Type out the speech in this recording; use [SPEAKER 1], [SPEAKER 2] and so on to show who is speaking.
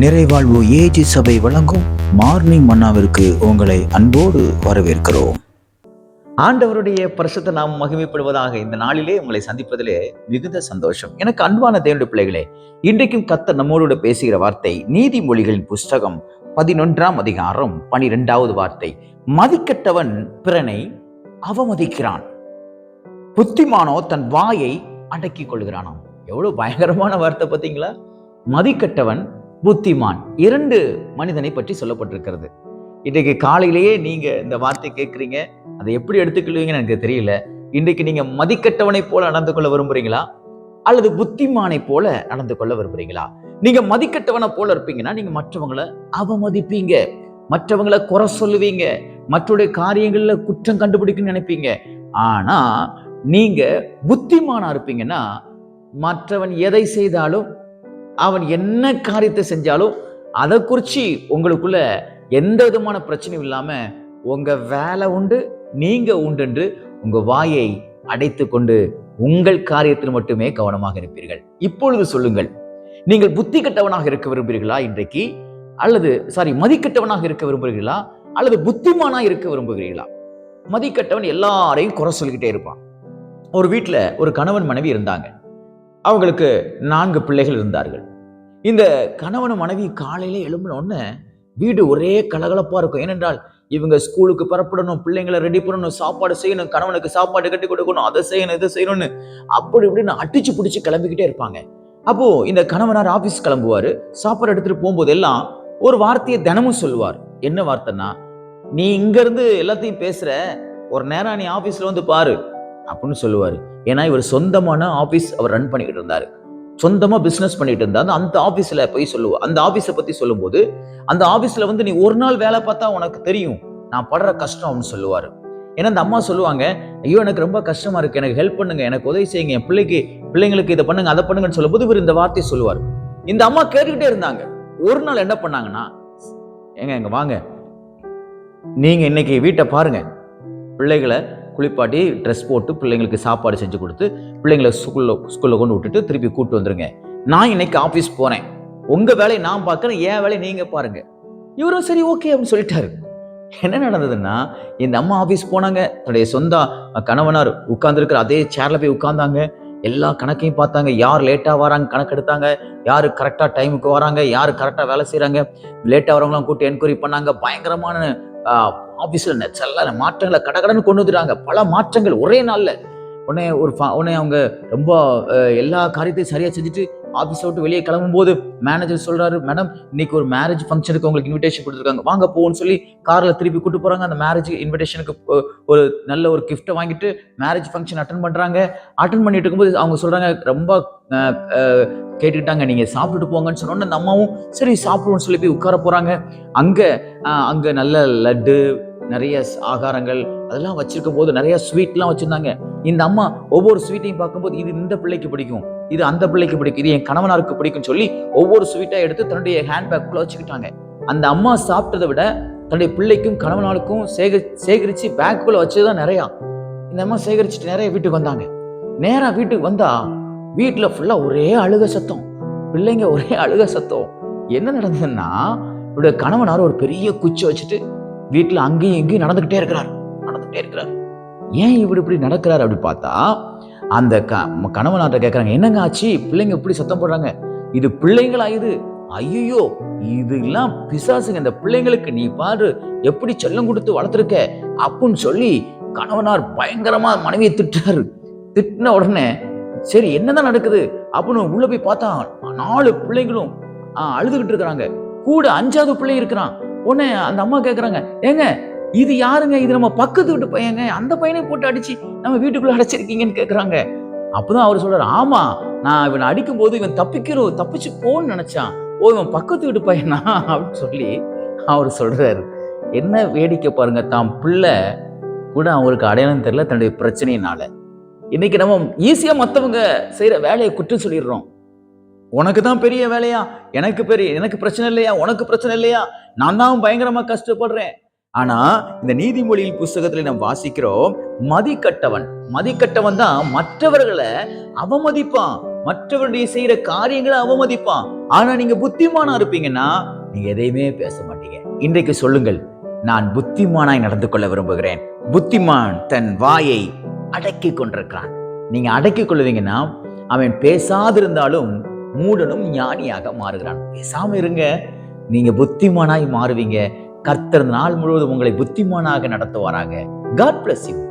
[SPEAKER 1] நிறைவாழ்வு AG சபை வழங்கும் morning மன்னாவிற்கு உங்களை அன்போடு வரவேற்கிறோம்.
[SPEAKER 2] ஆண்டவருடைய பரிசுத்த நாம் மகிமைப்படுவதாக இந்த நாளிலே உங்களை சந்திப்பதிலே மிகுந்த சந்தோஷம். எனக்கு அன்பான தேவனுடைய பிள்ளைகளே இன்றைக்கும் கத்த நம்மோடு பேசுகிற வார்த்தை நீதிமொழிகளின் புஸ்தகம் பதினொன்றாம் அதிகாரம் பனிரெண்டாவது வார்த்தை. மதிக்கட்டவன் பிறனை அவமதிக்கிறான். புத்திமானோ தன் வாயை அடக்கிக் கொள்கிறானாம். எவ்வளவு பயங்கரமான வார்த்தை பார்த்தீங்களா? மதிக்கட்டவன் புத்திமான். இரண்டு மனிதனை பற்றி சொல்லப்பட்டிருக்கிறது. இன்றைக்கு காலையிலேயே நீங்க இந்த வார்த்தை கேட்குறீங்க. அதை எப்படி எடுத்துக்கொள்வீங்கன்னு எனக்கு தெரியல. இன்றைக்கு நீங்க மதிக்கட்டவனை போல நடந்து கொள்ள விரும்புறீங்களா? அல்லது புத்திமானை போல நடந்து கொள்ள விரும்புறீங்களா? நீங்க மதிக்கட்டவனை போல இருப்பீங்கன்னா நீங்க மற்றவங்களை அவமதிப்பீங்க. மற்றவங்களை குறை சொல்லுவீங்க. மற்றவருடைய காரியங்கள்ல குற்றம் கண்டுபிடிக்கணும்னு நினைப்பீங்க. ஆனா நீங்க புத்திமானா இருப்பீங்கன்னா மற்றவன் எதை செய்தாலும் அவன் என்ன காரியத்தை செஞ்சாலும் அதை குறித்து உங்களுக்குள்ள எந்த விதமான பிரச்சனையும் இல்லாமல் உங்கள் வேலை உண்டு நீங்கள் உண்டு என்று உங்கள் வாயை அடைத்து கொண்டு உங்கள் காரியத்தில் மட்டுமே கவனமாக இருப்பீர்கள். இப்பொழுது சொல்லுங்கள். நீங்கள் புத்தி கெட்டவனாக இருக்க விரும்புகிறீர்களா இன்றைக்கு? அல்லது சாரி மதிக்கட்டவனாக இருக்க விரும்புகிறீர்களா? அல்லது புத்திமானா இருக்க விரும்புகிறீர்களா? மதிக்கட்டவன் எல்லாரையும் குறை சொல்லிக்கிட்டே இருப்பான். ஒரு வீட்டில் ஒரு கணவன் மனைவி இருந்தாங்க. அவங்களுக்கு நான்கு பிள்ளைகள் இருந்தார்கள். இந்த கணவன் மனைவி காலையில எழும்பினோடனே வீடு ஒரே கலகலப்பா இருக்கும். ஏனென்றால் இவங்க ஸ்கூலுக்கு புறப்படணும் பிள்ளைங்களை ரெடி பண்ணணும் சாப்பாடு செய்யணும் கணவனுக்கு சாப்பாடு கட்டி கொடுக்கணும் அதை செய்யணும் இதை செய்யணும்னு அப்படி இப்படின்னு அடிச்சு பிடிச்சி கிளம்பிக்கிட்டே இருப்பாங்க. அப்போ இந்த கணவனார் ஆபீஸ் கிளம்புவாரு. சாப்பாடு எடுத்துட்டு போகும்போது எல்லாம் ஒரு வார்த்தையை தினமும் சொல்லுவார். என்ன வார்த்தைன்னா நீ இங்க இருந்து எல்லாத்தையும் பேசுற ஒரு நேரம் நீ ஆபீஸ்ல வந்து பாரு அப்படின்னு சொல்லுவாரு. ஏன்னா இவர் சொந்தமான ஆபீஸ் அவர் ரன் பண்ணிக்கிட்டு இருந்தாரு. சொந்தமாக பிஸ்னஸ் பண்ணிட்டு இருந்தா அந்த ஆஃபீஸில் போய் சொல்லுவோம் அந்த ஆஃபீஸை பற்றி சொல்லும்போது அந்த ஆஃபீஸில் வந்து நீ ஒரு நாள் வேலை பார்த்தா உனக்கு தெரியும் நான் படுற கஷ்டம் அப்படின்னு ஏன்னா அந்த அம்மா சொல்லுவாங்க ஐயோ எனக்கு ரொம்ப கஷ்டமாக இருக்குது எனக்கு ஹெல்ப் பண்ணுங்க. எனக்கு உதவி செய்யுங்க. என் பிள்ளைக்கு பிள்ளைங்களுக்கு இதை பண்ணுங்க அதை பண்ணுங்கன்னு சொல்லும்போது இவர் இந்த வார்த்தையை சொல்லுவார். இந்த அம்மா கேட்டுக்கிட்டே இருந்தாங்க. ஒரு நாள் என்ன பண்ணாங்கன்னா ஏங்க எங்க வாங்க. நீங்கள் இன்னைக்கு வீட்டை பாருங்க. பிள்ளைகளை குளிப்பாட்டி ட்ரெஸ் போட்டு பிள்ளைங்களுக்கு சாப்பாடு செஞ்சு கொடுத்து பிள்ளைங்களை ஸ்கூலில் ஸ்கூலில் கொண்டு விட்டுட்டு திருப்பி கூப்பிட்டு வந்துருங்க. நான் இன்னைக்கு ஆஃபீஸ் போகிறேன் உங்கள் வேலையை நான் பார்க்குறேன் என் வேலையை நீங்கள் பாருங்க. இவரும் சரி ஓகே அப்படின்னு சொல்லிட்டாரு. என்ன நடந்ததுன்னா இந்த அம்மா ஆஃபீஸ் போனாங்க. தன்னுடைய சொந்த கணவனார் உட்கார்ந்துருக்கிற அதே சேரில் போய் உட்கார்ந்தாங்க. எல்லா கணக்கையும் பார்த்தாங்க. யார் லேட்டாக வராங்க கணக்கு எடுத்தாங்க. யார் கரெக்டாக டைமுக்கு வராங்க யார் கரெக்டாக வேலை செய்கிறாங்க லேட்டாக வரவங்களாம் கூப்பிட்டு என்கொயரி பண்ணாங்க. பயங்கரமான ஆஃபீஸில் செல்ல மாற்றங்களை கடகடன்னு கொண்டு வந்துட்டாங்க. பல மாற்றங்கள் ஒரே நாளில். உடனே ஒரு ஃபா உடனே அவங்க ரொம்ப எல்லா காரியத்தையும் சரியாக செஞ்சுட்டு ஆஃபீஸை விட்டு வெளியே கிளம்பும்போது மேனேஜர் சொல்கிறாரு மேடம் இன்னைக்கு ஒரு மேரேஜ் ஃபங்க்ஷனுக்கு உங்களுக்கு இன்விடேஷன் கொடுத்துருக்காங்க. வாங்க போன்னு சொல்லி காரில் திருப்பி கூட்டு போகிறாங்க அந்த மேரேஜ் இன்விடேஷனுக்கு ஒரு நல்ல ஒரு கிஃப்ட்டை வாங்கிட்டு மேரேஜ் ஃபங்க்ஷன் அட்டன் பண்ணுறாங்க அட்டன் பண்ணிட்டு இருக்கும்போது அவங்க சொல்கிறாங்க ரொம்ப கேட்டுக்கிட்டாங்க. நீங்கள் சாப்பிட்டுட்டு போங்கன்னு சொன்னோன்னே அந்த அம்மாவும் சரி சாப்பிடுவோம்னு சொல்லி போய் உட்கார போகிறாங்க அங்கே அங்கே நல்ல லட்டு நிறைய ஆகாரங்கள் அதெல்லாம் வச்சிருக்கும் போது நிறைய ஸ்வீட்லாம் வச்சுருந்தாங்க. இந்த அம்மா ஒவ்வொரு ஸ்வீட்டையும் பார்க்கும்போது இது இந்த பிள்ளைக்கு பிடிக்கும் இது அந்த பிள்ளைக்கு பிடிக்கும் இது என் கணவனாருக்கு பிடிக்கும்னு சொல்லி ஒவ்வொரு ஸ்வீட்டாக எடுத்து தன்னுடைய ஹேண்ட்பேக்குள்ள வச்சுக்கிட்டாங்க. அந்த அம்மா சாப்பிட்டதை விட தன்னுடைய பிள்ளைக்கும் கணவனாருக்கும் சேகரி சேகரித்து பேக்குள்ள வச்சதுதான் நிறையா. இந்த அம்மா சேகரிச்சுட்டு நிறைய வீட்டுக்கு வந்தாங்க. நேராக வீட்டுக்கு வந்தா வீட்டில் ஃபுல்லாக ஒரே அழுக சத்தம். பிள்ளைங்க ஒரே அழுக சத்தம். என்ன நடந்ததுன்னா இவருடைய கணவனார் ஒரு பெரிய குச்சி வச்சுட்டு வீட்டில் அங்கேயும் இங்கேயும் நடந்துக்கிட்டே இருக்கிறார். நடந்துக்கிட்டே இருக்கிறார். ஏன் இவர் இப்படி நடக்கிறார் அப்படி பார்த்தா அந்த க கணவனாட்ட கேட்குறாங்க என்னங்க ஆச்சு? பிள்ளைங்க இப்படி சத்தம் போடுறாங்க. இது பிள்ளைங்களா இது ஐயோ இதெல்லாம் பிசாசுங்க. இந்த பிள்ளைங்களுக்கு நீ பாரு எப்படி செல்லம் கொடுத்து வளர்த்துருக்க? அப்புன்னு சொல்லி கணவனார் பயங்கரமா மனைவியை திட்டுறாரு. திட்டின உடனே சரி என்னதான் நடக்குது? அப்படின்னு உள்ள போய் பார்த்தா நாலு பிள்ளைங்களும் அழுதுகிட்டு இருக்கிறாங்க. கூட அஞ்சாவது பிள்ளை இருக்கிறான். உடனே அந்த அம்மா கேட்குறாங்க ஏங்க இது யாருங்க? இது நம்ம பக்கத்து வீட்டு பையங்க. அந்த பையனை போட்டு அடிச்சு நம்ம வீட்டுக்குள்ளே அடைச்சிருக்கீங்கன்னு கேட்குறாங்க அப்போதான் அவர் சொல்கிறார் ஆமாம் நான் இவனை அடிக்கும் போது இவன் தப்பிக்கிறோம் தப்பிச்சு போன்னு நினச்சான். ஓ இவன் பக்கத்து வீட்டு பையனா? அப்படின்னு சொல்லி அவர் சொல்கிறாரு என்ன வேடிக்கை பாருங்க தாம் பிள்ளை கூட அவருக்கு அடையாளம் தெரியல தன்னுடைய பிரச்சனையினால. இன்னைக்கு நம்ம ஈஸியாக மற்றவங்க செய்கிற வேலையை குற்றம் சொல்லிடுறோம். உனக்கு தான் பெரிய வேலையா? எனக்கு பெரிய எனக்கு பிரச்சனை இல்லையா? உனக்கு பிரச்சனை இல்லையா? நான் தான் பயங்கரமாக கஷ்டப்படுறேன். ஆனா இந்த நீதிமொழியில் புஸ்தகத்தில் நாம் வாசிக்கிறோம் மதிக்கட்டவன் மதிக்கட்டவன் தான் மற்றவர்களை அவமதிப்பான். மற்றவருடைய செய்யற காரியங்களை அவமதிப்பான். ஆனா நீங்க புத்திமானா இருப்பீங்கன்னா நீங்க எதையுமே பேச மாட்டீங்க. இன்றைக்கு சொல்லுங்கள் நான் புத்திமானாய் நடந்து கொள்ள விரும்புகிறேன். புத்திமான் தன் வாயை அடக்கி கொண்டிருக்கிறான். நீங்க அடக்கி கொள்ளுவீங்கன்னா அவன் பேசாதிருந்தாலும் மூடனும் ஞானியாக மாறுகிறான். பேசாம இருங்க. நீங்க புத்திமானாய் மாறுவீங்க. கர்த்தர் நாள் முழுவதும் உங்களை புத்திமானாக நடத்துவாராக. God bless you